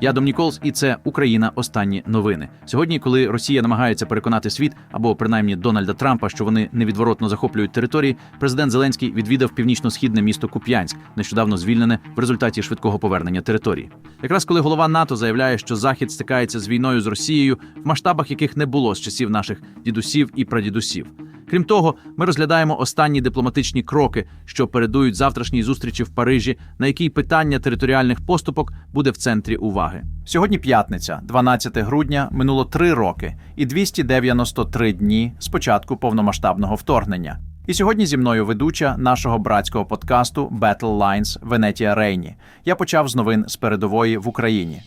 Я Дом Ніколс, і це Україна. Останні новини. Сьогодні, коли Росія намагається переконати світ або принаймні Дональда Трампа, що вони невідворотно захоплюють території, президент Зеленський відвідав північно-східне місто Куп'янськ, нещодавно звільнене в результаті швидкого повернення території. Якраз коли голова НАТО заявляє, що Захід стикається з війною з Росією, в масштабах яких не було з часів наших дідусів і прадідусів. Крім того, ми розглядаємо останні дипломатичні кроки, що передують завтрашній зустрічі в Парижі, на якій питання територіальних поступок буде в центрі уваги. Сьогодні п'ятниця, 12 грудня, минуло три роки і 293 дні з початку повномасштабного вторгнення. І сьогодні зі мною ведуча нашого братського подкасту Battle Lines Венетія Рейні. Я почав з новин з передової в Україні.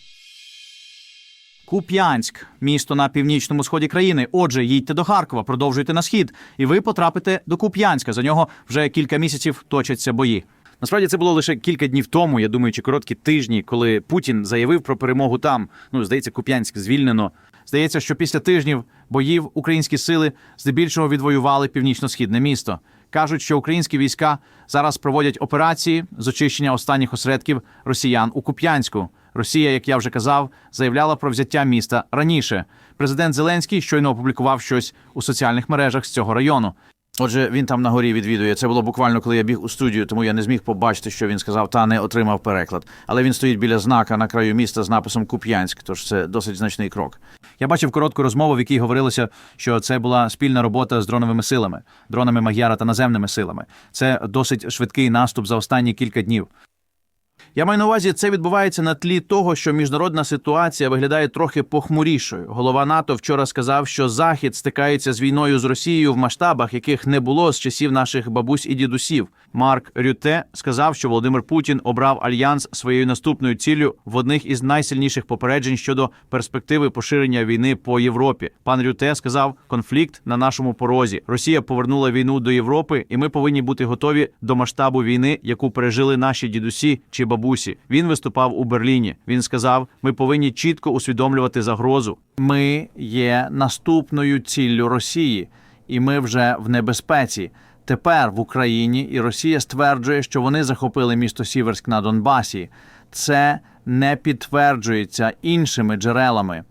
Куп'янськ, місто на північному сході країни. Отже, їдьте до Харкова, продовжуйте на схід, і ви потрапите до Куп'янська. За нього вже кілька місяців точаться бої. Насправді це було лише кілька днів тому, я думаю, чи короткі тижні, коли Путін заявив про перемогу там. Ну, здається, Куп'янськ звільнено. Здається, що після тижнів боїв українські сили здебільшого відвоювали північно-східне місто. Кажуть, що українські війська зараз проводять операції з очищення останніх осередків росіян у Куп'янську. Росія, як я вже казав, заявляла про взяття міста раніше. Президент Зеленський щойно опублікував щось у соціальних мережах з цього району. Отже, він там на горі відвідує. Це було буквально, коли я біг у студію, тому я не зміг побачити, що він сказав, та не отримав переклад. Але він стоїть біля знака на краю міста з написом Куп'янськ, тож це досить значний крок. Я бачив коротку розмову, в якій говорилося, що це була спільна робота з дроновими силами, дронами Магяра та наземними силами. Це досить швидкий наступ за останні кілька днів. Я маю на увазі, це відбувається на тлі того, що міжнародна ситуація виглядає трохи похмурішою. Голова НАТО вчора сказав, що Захід стикається з війною з Росією в масштабах, яких не було з часів наших бабусь і дідусів. Марк Рюте сказав, що Володимир Путін обрав альянс своєю наступною ціллю в одних із найсильніших попереджень щодо перспективи поширення війни по Європі. Пан Рюте сказав: конфлікт на нашому порозі. Росія повернула війну до Європи, і ми повинні бути готові до масштабу війни, яку пережили наші дідусі чи бабусі. Він виступав у Берліні. Він сказав: ми повинні чітко усвідомлювати загрозу. Ми є наступною ціллю Росії, і ми вже в небезпеці. Тепер в Україні і Росія стверджує, що вони захопили місто Сіверськ на Донбасі. Це не підтверджується іншими джерелами.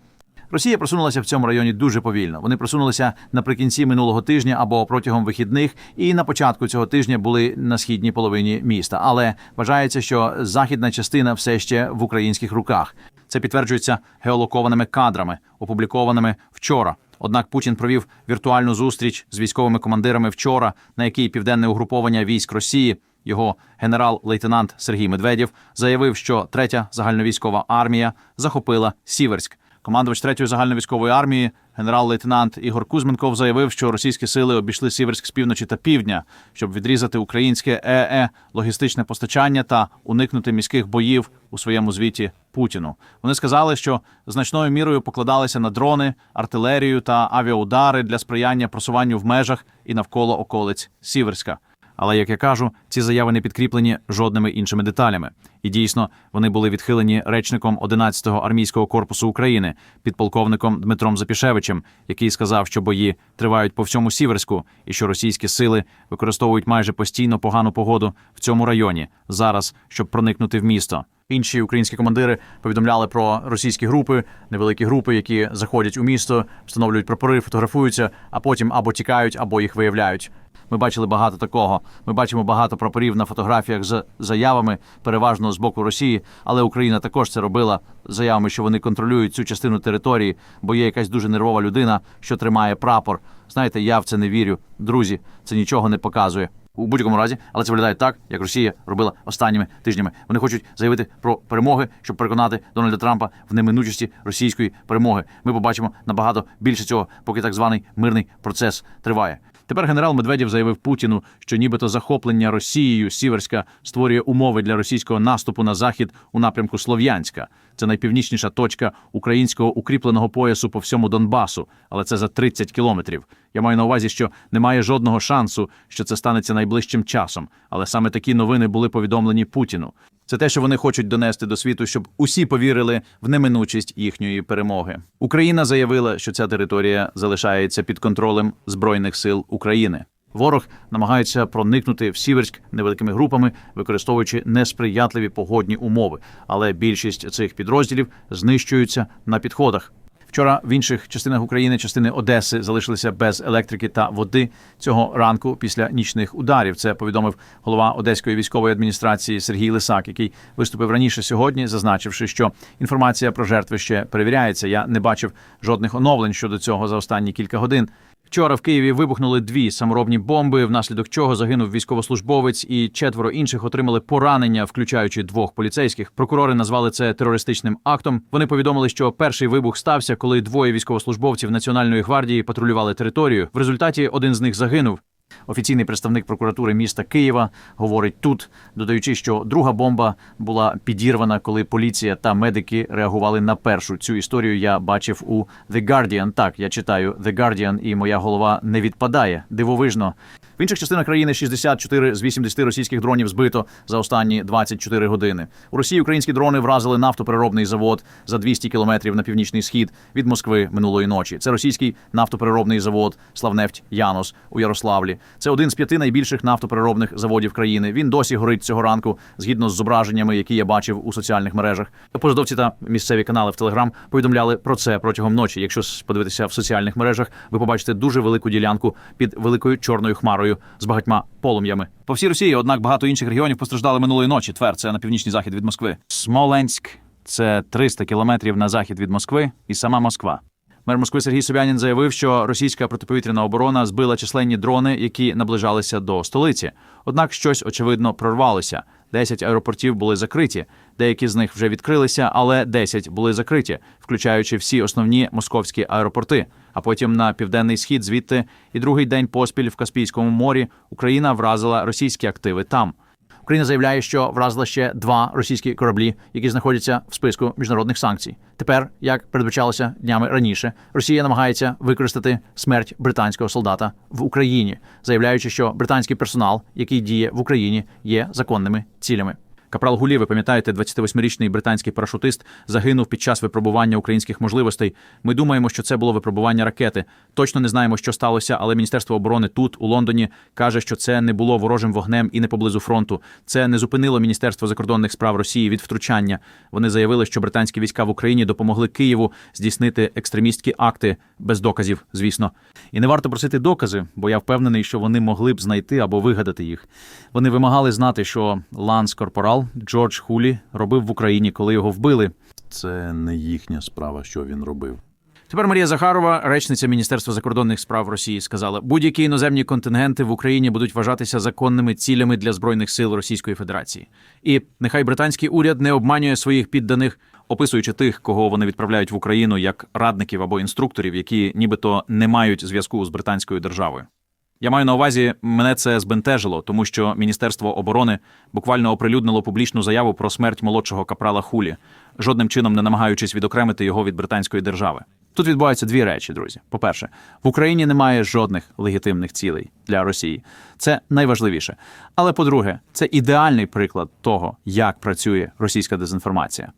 Росія просунулася в цьому районі дуже повільно. Вони просунулися наприкінці минулого тижня або протягом вихідних, і на початку цього тижня були на східній половині міста. Але вважається, що західна частина все ще в українських руках. Це підтверджується геолокованими кадрами, опублікованими вчора. Однак Путін провів віртуальну зустріч з військовими командирами вчора, на якій південне угруповання військ Росії. Його генерал-лейтенант Сергій Медведєв заявив, що третя загальновійськова армія захопила Сіверськ. Командувач третьої загальновійськової армії, генерал-лейтенант Ігор Кузьменков, заявив, що російські сили обійшли Сіверськ з півночі та півдня, щоб відрізати українське ЕЕ логістичне постачання та уникнути міських боїв у своєму звіті Путіну. Вони сказали, що значною мірою покладалися на дрони, артилерію та авіаудари для сприяння просуванню в межах і навколо околиць Сіверська. Але як я кажу, ці заяви не підкріплені жодними іншими деталями. І дійсно вони були відхилені речником 11-го армійського корпусу України, підполковником Дмитром Запішевичем, який сказав, що бої тривають по всьому Сіверську, і що російські сили використовують майже постійно погану погоду в цьому районі зараз, щоб проникнути в місто. Інші українські командири повідомляли про російські групи, невеликі групи, які заходять у місто, встановлюють прапори, фотографуються, а потім або тікають, або їх виявляють. Ми бачили багато такого. Ми бачимо багато прапорів на фотографіях з заявами, переважно з боку Росії, але Україна також це робила заявами, що вони контролюють цю частину території, бо є якась дуже нервова людина, що тримає прапор. Знаєте, я в це не вірю. Друзі, це нічого не показує. У будь-якому разі, але це виглядає так, як Росія робила останніми тижнями. Вони хочуть заявити про перемоги, щоб переконати Дональда Трампа в неминучості російської перемоги. Ми побачимо набагато більше цього, поки так званий мирний процес триває. Тепер генерал Медведєв заявив Путіну, що нібито захоплення Росією Сіверська створює умови для російського наступу на захід у напрямку Слов'янська. Це найпівнічніша точка українського укріпленого поясу по всьому Донбасу, але це за 30 кілометрів. Я маю на увазі, що немає жодного шансу, що це станеться найближчим часом. Але саме такі новини були повідомлені Путіну. Це те, що вони хочуть донести до світу, щоб усі повірили в неминучість їхньої перемоги. Україна заявила, що ця територія залишається під контролем збройних сил України. Ворог намагається проникнути в Сіверськ невеликими групами, використовуючи несприятливі погодні умови. Але більшість цих підрозділів знищуються на підходах. Вчора в інших частинах України частини Одеси залишилися без електрики та води цього ранку після нічних ударів. Це повідомив голова Одеської військової адміністрації Сергій Лисак, який виступив раніше сьогодні, зазначивши, що інформація про жертви ще перевіряється. Я не бачив жодних оновлень щодо цього за останні кілька годин. Вчора в Києві вибухнули дві саморобні бомби, внаслідок чого загинув військовослужбовець, і четверо інших отримали поранення, включаючи двох поліцейських. Прокурори назвали це терористичним актом. Вони повідомили, що перший вибух стався, коли двоє військовослужбовців Національної гвардії патрулювали територію. В результаті один з них загинув. Офіційний представник прокуратури міста Києва говорить тут, додаючи, що друга бомба була підірвана, коли поліція та медики реагували на першу. Цю історію я бачив у The Guardian. Так, я читаю The Guardian, і моя голова не відпадає. Дивовижно. В інших частинах країни 64 з 80 російських дронів збито за останні 24 години. У Росії українські дрони вразили нафтопереробний завод за 200 кілометрів на північний схід від Москви минулої ночі. Це російський нафтопереробний завод Славнефть Янос у Ярославлі. Це один з п'яти найбільших нафтопереробних заводів країни. Він досі горить цього ранку згідно з зображеннями, які я бачив у соціальних мережах. Посадовці та місцеві канали в Телеграм повідомляли про це протягом ночі. Якщо подивитися в соціальних мережах, ви побачите дуже велику ділянку під великою чорною хмарою з багатьма полум'ями. По всій Росії, однак, багато інших регіонів постраждали минулої ночі. Твер це на північний захід від Москви. Смоленськ це 300 кілометрів на захід від Москви, і сама Москва. Мер Москви Сергій Собянін заявив, що російська протиповітряна оборона збила численні дрони, які наближалися до столиці. Однак щось очевидно прорвалося. 10 аеропортів були закриті. Деякі з них вже відкрилися, але 10 були закриті, включаючи всі основні московські аеропорти. А потім на південний схід звідти і другий день поспіль в Каспійському морі Україна вразила російські активи там. Україна заявляє, що вразила ще два російські кораблі, які знаходяться в списку міжнародних санкцій. Тепер, як передбачалося днями раніше, Росія намагається використати смерть британського солдата в Україні, заявляючи, що британський персонал, який діє в Україні, є законними цілями. Капрал Гулі, ви пам'ятаєте, 28-річний британський парашутист загинув під час випробування українських можливостей. Ми думаємо, що це було випробування ракети. Точно не знаємо, що сталося, але Міністерство оборони тут, у Лондоні, каже, що це не було ворожим вогнем і не поблизу фронту. Це не зупинило Міністерство закордонних справ Росії від втручання. Вони заявили, що британські війська в Україні допомогли Києву здійснити екстремістські акти без доказів, звісно. І не варто просити докази, бо я впевнений, що вони могли б знайти або вигадати їх. Вони вимагали знати, що Ланс Корпорал Джордж Хулі робив в Україні, коли його вбили. Це не їхня справа, що він робив. Тепер Марія Захарова, речниця Міністерства закордонних справ Росії, сказала: будь-які іноземні контингенти в Україні будуть вважатися законними цілями для збройних сил Російської Федерації. І нехай британський уряд не обманює своїх підданих, описуючи тих, кого вони відправляють в Україну як радників або інструкторів, які нібито не мають зв'язку з британською державою. Я маю на увазі, мене це збентежило, тому що Міністерство оборони буквально оприлюднило публічну заяву про смерть молодшого капрала Хулі, жодним чином не намагаючись відокремити його від британської держави. Тут відбуваються дві речі, друзі. По-перше, в Україні немає жодних легітимних цілей для Росії. Це найважливіше. Але по-друге, це ідеальний приклад того, як працює російська дезінформація.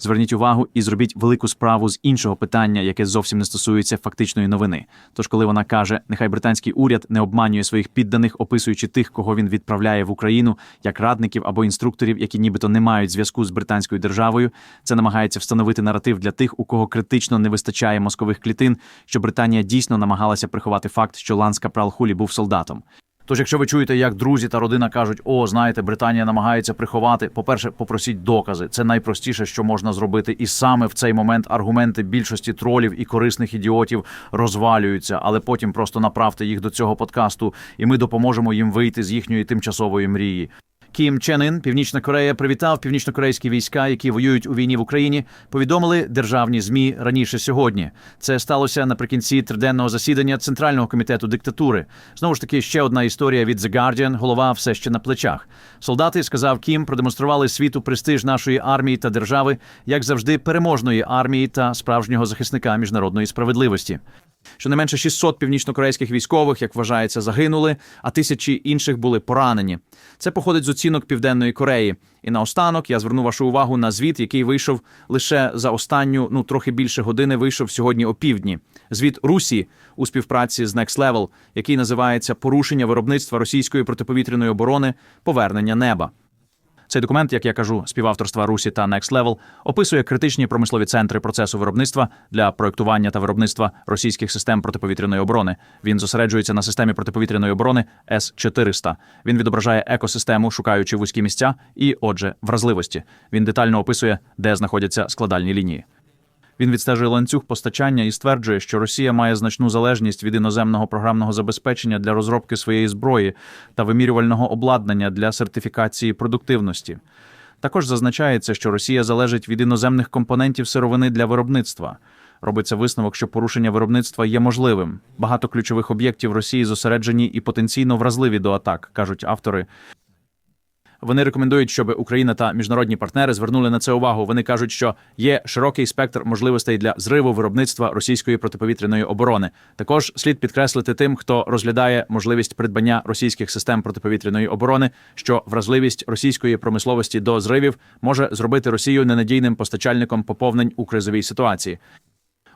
Зверніть увагу і зробіть велику справу з іншого питання, яке зовсім не стосується фактичної новини. Тож, коли вона каже, нехай британський уряд не обманює своїх підданих, описуючи тих, кого він відправляє в Україну, як радників або інструкторів, які нібито не мають зв'язку з британською державою, це намагається встановити наратив для тих, у кого критично не вистачає мозкових клітин, що Британія дійсно намагалася приховати факт, що Ланс Капрал Хулі був солдатом. Тож, якщо ви чуєте, як друзі та родина кажуть, о, знаєте, Британія намагається приховати, по-перше, попросіть докази. Це найпростіше, що можна зробити. І саме в цей момент аргументи більшості тролів і корисних ідіотів розвалюються, але потім просто направте їх до цього подкасту, і ми допоможемо їм вийти з їхньої тимчасової мрії. Кім Чен Ін, Північна Корея, привітав північнокорейські війська, які воюють у війні в Україні. Повідомили державні змі раніше сьогодні. Це сталося наприкінці триденного засідання Центрального комітету диктатури. Знову ж таки, ще одна історія від The Guardian, Голова все ще на плечах. Солдати, сказав Кім, продемонстрували світу престиж нашої армії та держави, як завжди, переможної армії та справжнього захисника міжнародної справедливості. Щонайменше 600 північнокорейських військових, як вважається, загинули, а тисячі інших були поранені. Це походить з оцінок Південної Кореї. І наостанок я зверну вашу увагу на звіт, який вийшов лише за останню, ну трохи більше години. Вийшов сьогодні опівдні. Звіт Русі у співпраці з Next Level, який називається Порушення виробництва російської протиповітряної оборони, повернення неба. Цей документ, як я кажу, співавторства Русі та Next Level, описує критичні промислові центри процесу виробництва для проектування та виробництва російських систем протиповітряної оборони. Він зосереджується на системі протиповітряної оборони С-400. Він відображає екосистему, шукаючи вузькі місця і, отже, вразливості. Він детально описує, де знаходяться складальні лінії. Він відстежує ланцюг постачання і стверджує, що Росія має значну залежність від іноземного програмного забезпечення для розробки своєї зброї та вимірювального обладнання для сертифікації продуктивності. Також зазначається, що Росія залежить від іноземних компонентів сировини для виробництва. Робиться висновок, що порушення виробництва є можливим. Багато ключових об'єктів Росії зосереджені і потенційно вразливі до атак, кажуть автори. Вони рекомендують, щоб Україна та міжнародні партнери звернули на це увагу. Вони кажуть, що є широкий спектр можливостей для зриву виробництва російської протиповітряної оборони. Також слід підкреслити тим, хто розглядає можливість придбання російських систем протиповітряної оборони, що вразливість російської промисловості до зривів може зробити Росію ненадійним постачальником поповнень у кризовій ситуації.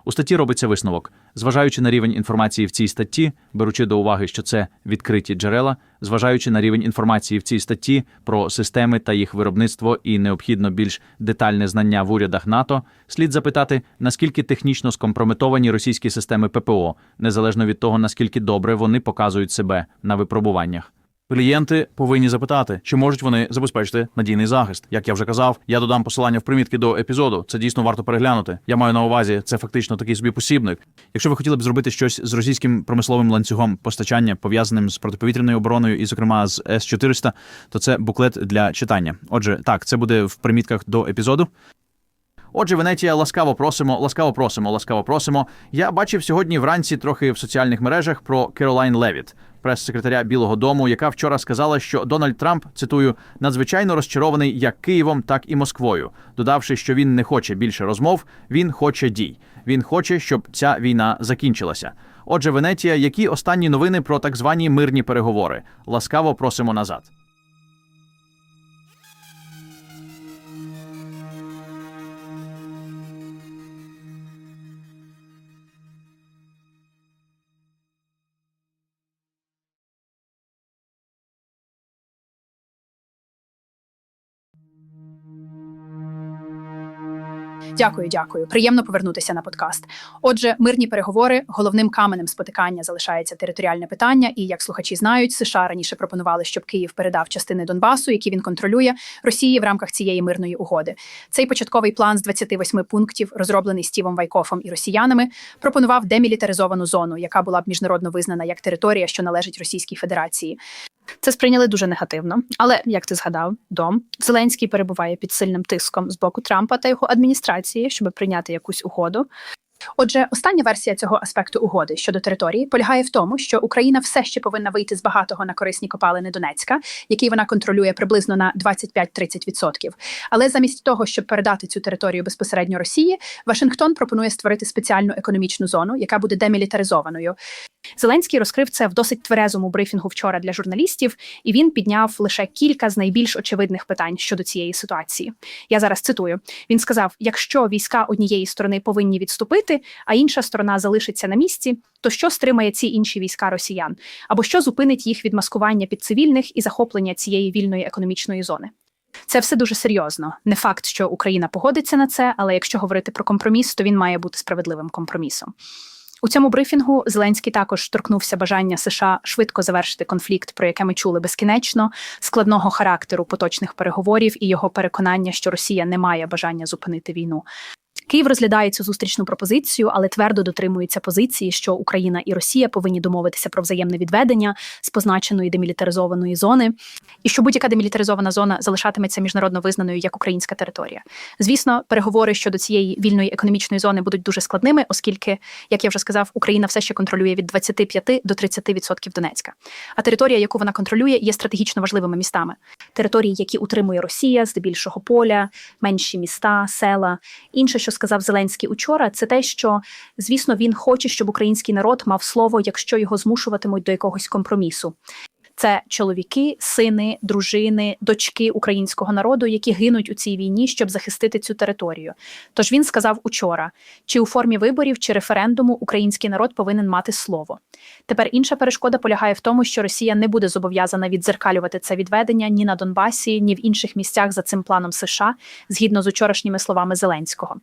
У статті робиться висновок, зважаючи на рівень інформації в цій статті, беручи до уваги, що це відкриті джерела, зважаючи на рівень інформації в цій статті про системи та їх виробництво і необхідно більш детальне знання в урядах НАТО, слід запитати, наскільки технічно скомпрометовані російські системи ППО, незалежно від того, наскільки добре вони показують себе на випробуваннях. Клієнти повинні запитати, чи можуть вони забезпечити надійний захист. Як я вже казав, я додам посилання в примітки до епізоду. Це дійсно варто переглянути. Я маю на увазі, це фактично такий собі посібник. Якщо ви хотіли б зробити щось з російським промисловим ланцюгом постачання, пов'язаним з протиповітряною обороною, і, зокрема, з С-400, то це буклет для читання. Отже, так, це буде в примітках до епізоду. Отже, Венетія, ласкаво просимо, ласкаво просимо, ласкаво просимо. Я бачив сьогодні вранці трохи в соціальних мережах про Керолайн Левіт, прес-секретаря Білого Дому, яка вчора сказала, що Дональд Трамп цитую надзвичайно розчарований як Києвом, так і Москвою, додавши, що він не хоче більше розмов, він хоче дій. Він хоче, щоб ця війна закінчилася. Отже, Венетія, які останні новини про так звані мирні переговори? Ласкаво просимо назад. Дякую, дякую. Приємно повернутися на подкаст. Отже, мирні переговори головним каменем спотикання залишається територіальне питання. І як слухачі знають, США раніше пропонували, щоб Київ передав частини Донбасу, які він контролює Росії в рамках цієї мирної угоди. Цей початковий план з 28 пунктів, розроблений Стівом Вайкофом і росіянами, пропонував демілітаризовану зону, яка була б міжнародно визнана як територія, що належить Російській Федерації. Це сприйняли дуже негативно. Але як ти згадав, дом Зеленський перебуває під сильним тиском з боку Трампа та його адміністрації, щоб прийняти якусь угоду. Отже, остання версія цього аспекту угоди щодо території полягає в тому, що Україна все ще повинна вийти з багатого на корисні копалини Донецька, який вона контролює приблизно на 25-30%. Але замість того, щоб передати цю територію безпосередньо Росії, Вашингтон пропонує створити спеціальну економічну зону, яка буде демілітаризованою. Зеленський розкрив це в досить тверезому брифінгу вчора для журналістів, і він підняв лише кілька з найбільш очевидних питань щодо цієї ситуації. Я зараз цитую: він сказав: якщо війська однієї сторони повинні відступити, а інша сторона залишиться на місці, то що стримає ці інші війська росіян? Або що зупинить їх від маскування під цивільних і захоплення цієї вільної економічної зони? Це все дуже серйозно. Не факт, що Україна погодиться на це, але якщо говорити про компроміс, то він має бути справедливим компромісом. У цьому брифінгу Зеленський також торкнувся бажання США швидко завершити конфлікт, про яке ми чули безкінечно, складного характеру поточних переговорів і його переконання, що Росія не має бажання зупинити війну. Київ розглядає цю зустрічну пропозицію, але твердо дотримується позиції, що Україна і Росія повинні домовитися про взаємне відведення з позначеної демілітаризованої зони, і що будь-яка демілітаризована зона залишатиметься міжнародно визнаною як українська територія. Звісно, переговори щодо цієї вільної економічної зони будуть дуже складними, оскільки, як я вже сказав, Україна все ще контролює від 25 до 30% Донецька. А територія, яку вона контролює, є стратегічно важливими містами. Території, які утримує Росія, здебільшого поля, менші міста, села. Інше, що сказав Зеленський учора, це те, що звісно він хоче, щоб український народ мав слово, якщо його змушуватимуть до якогось компромісу. Це чоловіки, сини, дружини, дочки українського народу, які гинуть у цій війні, щоб захистити цю територію. Тож він сказав учора: чи у формі виборів, чи референдуму український народ повинен мати слово. Тепер інша перешкода полягає в тому, що Росія не буде зобов'язана віддзеркалювати це відведення ні на Донбасі, ні в інших місцях за цим планом США, згідно з учорашніми словами Зеленського.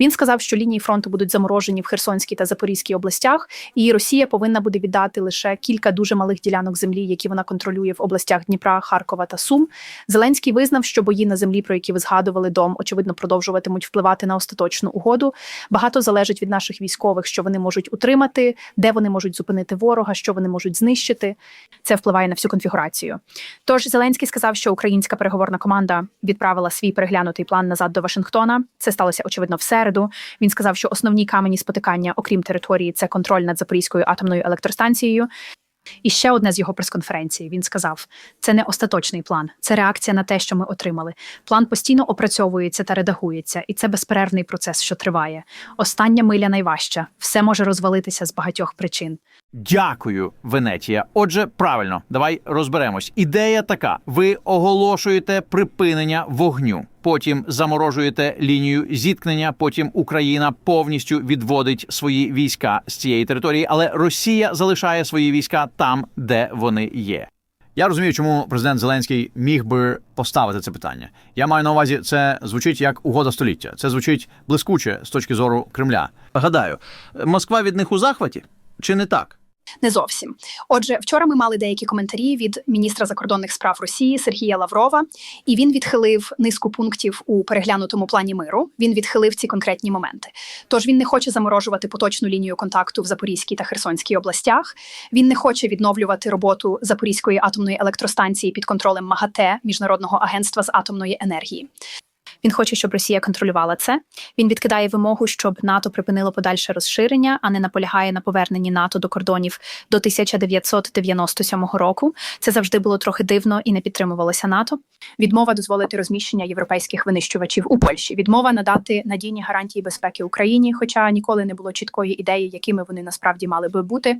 Він сказав, що лінії фронту будуть заморожені в Херсонській та Запорізькій областях, і Росія повинна буде віддати лише кілька дуже малих ділянок землі, які вона контролює в областях Дніпра, Харкова та Сум. Зеленський визнав, що бої на землі, про які ви згадували, дом очевидно продовжуватимуть впливати на остаточну угоду. Багато залежить від наших військових, що вони можуть утримати, де вони можуть зупинити ворога, що вони можуть знищити. Це впливає на всю конфігурацію. Тож Зеленський сказав, що українська переговорна команда відправила свій переглянутий план назад до Вашингтона. Це сталося очевидно в середу. Він сказав, що основні камені спотикання, окрім території, це контроль над Запорізькою атомною електростанцією. І ще одне з його прес-конференції. Він сказав: це не остаточний план, це реакція на те, що ми отримали. План постійно опрацьовується та редагується, і це безперервний процес, що триває. Остання миля найважча. Все може розвалитися з багатьох причин. Дякую, Венетія. Отже, правильно, давай розберемось. Ідея така: ви оголошуєте припинення вогню, потім заморожуєте лінію зіткнення. Потім Україна повністю відводить свої війська з цієї території, але Росія залишає свої війська там, де вони є. Я розумію, чому президент Зеленський міг би поставити це питання. Я маю на увазі, це звучить як угода століття. Це звучить блискуче з точки зору Кремля. Гадаю, Москва від них у захваті чи не так? Не зовсім. Отже, вчора ми мали деякі коментарі від міністра закордонних справ Росії Сергія Лаврова, і він відхилив низку пунктів у переглянутому плані миру. Він відхилив ці конкретні моменти. Тож він не хоче заморожувати поточну лінію контакту в Запорізькій та Херсонській областях. Він не хоче відновлювати роботу Запорізької атомної електростанції під контролем МАГАТЕ міжнародного агентства з атомної енергії. Він хоче, щоб Росія контролювала це. Він відкидає вимогу, щоб НАТО припинило подальше розширення, а не наполягає на поверненні НАТО до кордонів до 1997 року. Це завжди було трохи дивно і не підтримувалося НАТО. Відмова дозволити розміщення європейських винищувачів у Польщі. Відмова надати надійні гарантії безпеки Україні, хоча ніколи не було чіткої ідеї, якими вони насправді мали би бути.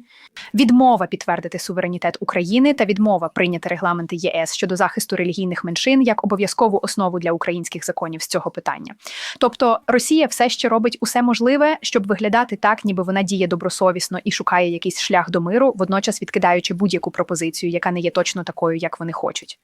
Відмова підтвердити суверенітет України та відмова прийняти регламенти ЄС щодо захисту релігійних меншин як обов'язкову основу для українських законів з цього питання. Тобто Росія все ще робить усе можливе, щоб виглядати так, ніби вона діє добросовісно і шукає якийсь шлях до миру, водночас відкидаючи будь-яку пропозицію, яка не є точно такою, як вони хочуть.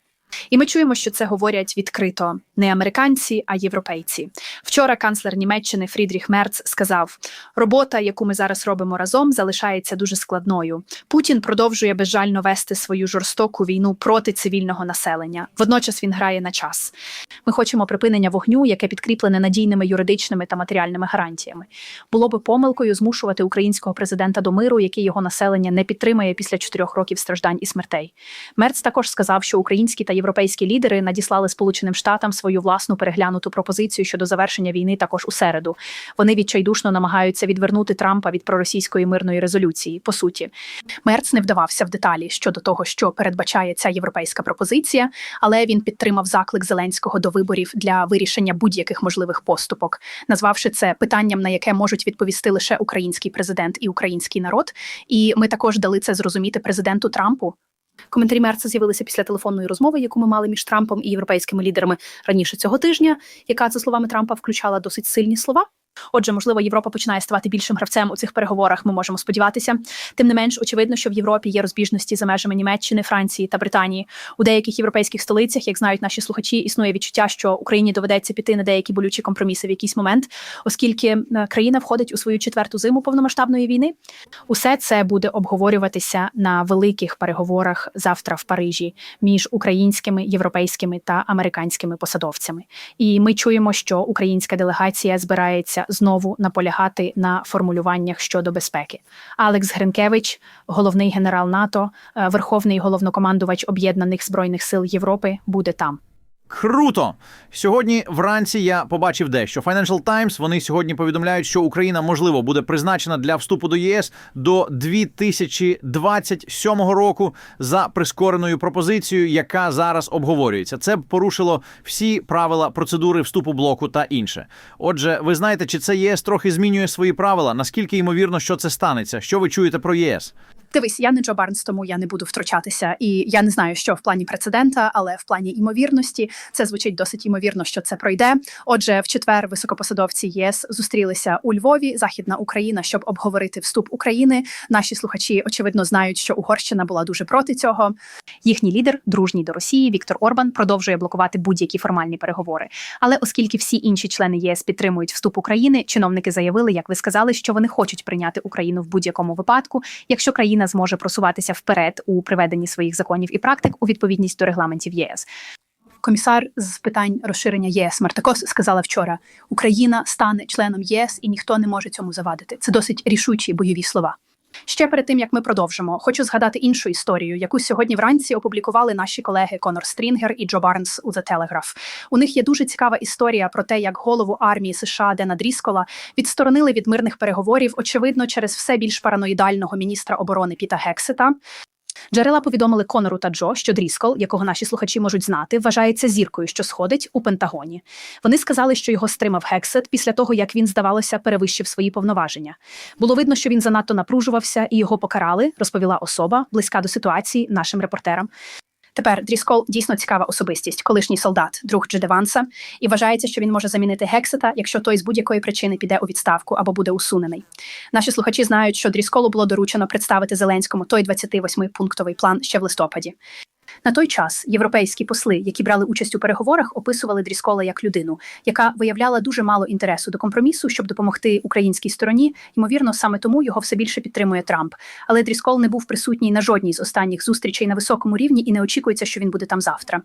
І ми чуємо, що це говорять відкрито не американці, а європейці. Вчора канцлер Німеччини Фрідріх Мерц сказав: робота, яку ми зараз робимо разом, залишається дуже складною. Путін продовжує безжально вести свою жорстоку війну проти цивільного населення. Водночас він грає на час. Ми хочемо припинення вогню, яке підкріплене надійними юридичними та матеріальними гарантіями. Було би помилкою змушувати українського президента до миру, який його населення не підтримає після чотирьох років страждань і смертей. Мерц також сказав, що українські та європейські лідери надіслали Сполученим Штатам свою власну переглянуту пропозицію щодо завершення війни також у середу. Вони відчайдушно намагаються відвернути Трампа від проросійської мирної резолюції. По суті, Мерц не вдавався в деталі щодо того, що передбачає ця європейська пропозиція, але він підтримав заклик Зеленського до виборів для вирішення будь-яких можливих поступок, назвавши це питанням, на яке можуть відповісти лише український президент і український народ. І ми також дали це зрозуміти президенту Трампу. Коментарі Мерца з'явилися після телефонної розмови, яку ми мали між Трампом і європейськими лідерами раніше цього тижня, яка, за словами Трампа, включала досить сильні слова. Отже, можливо, Європа починає ставати більшим гравцем у цих переговорах. Ми можемо сподіватися. Тим не менш, очевидно, що в Європі є розбіжності за межами Німеччини, Франції та Британії. У деяких європейських столицях, як знають наші слухачі, існує відчуття, що Україні доведеться піти на деякі болючі компроміси в якийсь момент, оскільки е, країна входить у свою четверту зиму повномасштабної війни. Усе це буде обговорюватися на великих переговорах завтра в Парижі між українськими, європейськими та американськими посадовцями. І ми чуємо, що українська делегація збирається знову наполягати на формулюваннях щодо безпеки. Алекс Гринкевич, головний генерал НАТО, е, верховний головнокомандувач Об'єднаних збройних сил Європи, буде там. Круто! Сьогодні вранці я побачив дещо. Financial Times, вони сьогодні повідомляють, що Україна можливо буде призначена для вступу до ЄС до 2027 року за прискореною пропозицією, яка зараз обговорюється. Це б порушило всі правила процедури вступу блоку та інше. Отже, ви знаєте, чи це ЄС трохи змінює свої правила? Наскільки ймовірно, що це станеться? Що ви чуєте про ЄС? Дивись, я не Джо Барнс, тому я не буду втручатися. І я не знаю, що в плані прецедента, але в плані імовірності це звучить досить імовірно, що це пройде. Отже, в четвер високопосадовці ЄС зустрілися у Львові, Західна Україна, щоб обговорити вступ України. Наші слухачі очевидно знають, що Угорщина була дуже проти цього. Їхній лідер, дружній до Росії, Віктор Орбан, продовжує блокувати будь-які формальні переговори. Але оскільки всі інші члени ЄС підтримують вступ України, чиновники заявили, як ви сказали, що вони хочуть прийняти Україну в будь-якому випадку, якщо країна зможе просуватися вперед у приведенні своїх законів і практик у відповідність до регламентів ЄС. Комісар з питань розширення ЄС Мартакос сказала вчора: Україна стане членом єС і ніхто не може цьому завадити. Це досить рішучі бойові слова. Ще перед тим як ми продовжимо, хочу згадати іншу історію, яку сьогодні вранці опублікували наші колеги Конор Стрінгер і Джо Барнс у The Telegraph. У них є дуже цікава історія про те, як голову армії США Дена Дріскола відсторонили від мирних переговорів, очевидно, через все більш параноїдального міністра оборони Піта Гексета. Джерела повідомили Конору та Джо, що Дріскол, якого наші слухачі можуть знати, вважається зіркою, що сходить у Пентагоні. Вони сказали, що його стримав Гексет після того, як він, здавалося, перевищив свої повноваження. Було видно, що він занадто напружувався і його покарали, розповіла особа, близька до ситуації нашим репортерам. Тепер Дріскол дійсно цікава особистість, колишній солдат, друг Джедеванса, і вважається, що він може замінити Гексета, якщо той з будь-якої причини піде у відставку або буде усунений. Наші слухачі знають, що Дрісколу було доручено представити Зеленському той 28-пунктовий план ще в листопаді. На той час європейські посли, які брали участь у переговорах, описували Дріскола як людину, яка виявляла дуже мало інтересу до компромісу, щоб допомогти українській стороні. Ймовірно, саме тому його все більше підтримує Трамп. Але Дріскол не був присутній на жодній з останніх зустрічей на високому рівні і не очікується, що він буде там завтра.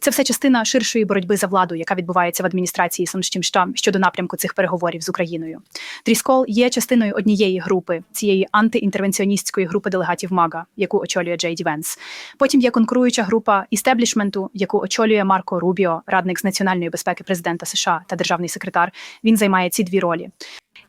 Це все частина ширшої боротьби за владу, яка відбувається в адміністрації Сонщимща щодо напрямку цих переговорів з Україною. Тріскол є частиною однієї групи цієї антиінтервенціоністської групи делегатів МАГА, яку очолює Джей Ді Венс. Потім є конкуруюча група істеблішменту, яку очолює Марко Рубіо, радник з національної безпеки президента США та державний секретар. Він займає ці дві ролі.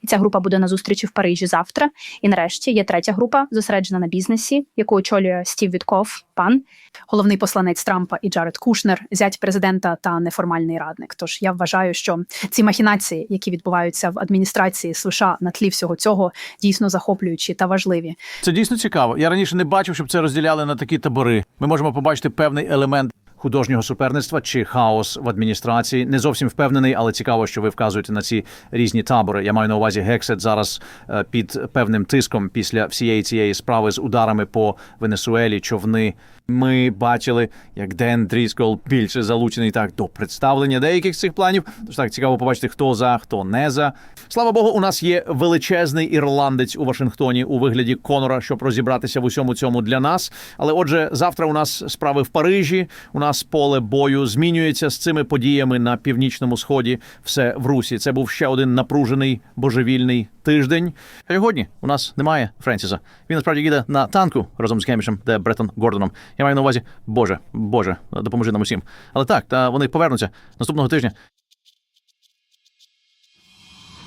І ця група буде на зустрічі в Парижі завтра. І нарешті є третя група, зосереджена на бізнесі, яку очолює Стів Вітков, пан, головний посланець Трампа і Джаред Кушнер, зять президента та неформальний радник. Тож я вважаю, що ці махінації, які відбуваються в адміністрації США на тлі всього цього, дійсно захоплюючі та важливі. Це дійсно цікаво. Я раніше не бачив, щоб це розділяли на такі табори. Ми можемо побачити певний елемент художнього суперництва чи хаос в адміністрації. Не зовсім впевнений, але цікаво, що ви вказуєте на ці різні табори. Я маю на увазі Гексет зараз е, під певним тиском після всієї цієї справи з ударами по Венесуелі, човни. Ми бачили, як Ден Дріскол більше залучений так до представлення деяких з цих планів. Тож так цікаво побачити, хто за, хто не за. Слава Богу, у нас є величезний ірландець у Вашингтоні у вигляді Конора, щоб розібратися в усьому цьому для нас. Але отже, завтра у нас справи в Парижі. У нас поле бою змінюється з цими подіями на північному сході. Все в Русі. Це був ще один напружений божевільний тиждень. Сьогодні у нас немає Френсіса. Він насправді їде на танку разом з Кемішем де Бреттон Гордоном. Я маю на увазі, Боже, Боже, допоможи нам усім. Але так, та вони повернуться наступного тижня.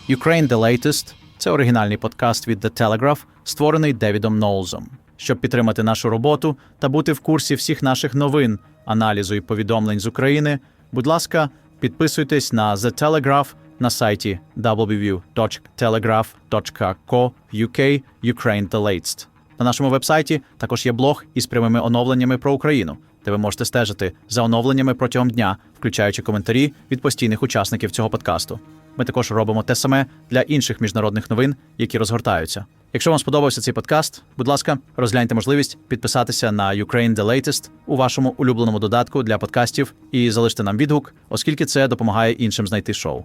Ukraine The Latest – це оригінальний подкаст від The Telegraph, створений Девідом Ноулзом. Щоб підтримати нашу роботу та бути в курсі всіх наших новин, аналізу і повідомлень з України, будь ласка, підписуйтесь на The Telegraph на сайті www.telegraph.co.uk Ukraine The Latest. На нашому вебсайті також є блог із прямими оновленнями про Україну, де ви можете стежити за оновленнями протягом дня, включаючи коментарі від постійних учасників цього подкасту. Ми також робимо те саме для інших міжнародних новин, які розгортаються. Якщо вам сподобався цей подкаст, будь ласка, розгляньте можливість підписатися на Ukraine The Latest у вашому улюбленому додатку для подкастів і залиште нам відгук, оскільки це допомагає іншим знайти шоу.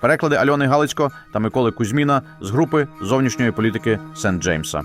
Переклади Альони Галицько та Миколи Кузьміна з групи зовнішньої політики Сент Джеймса.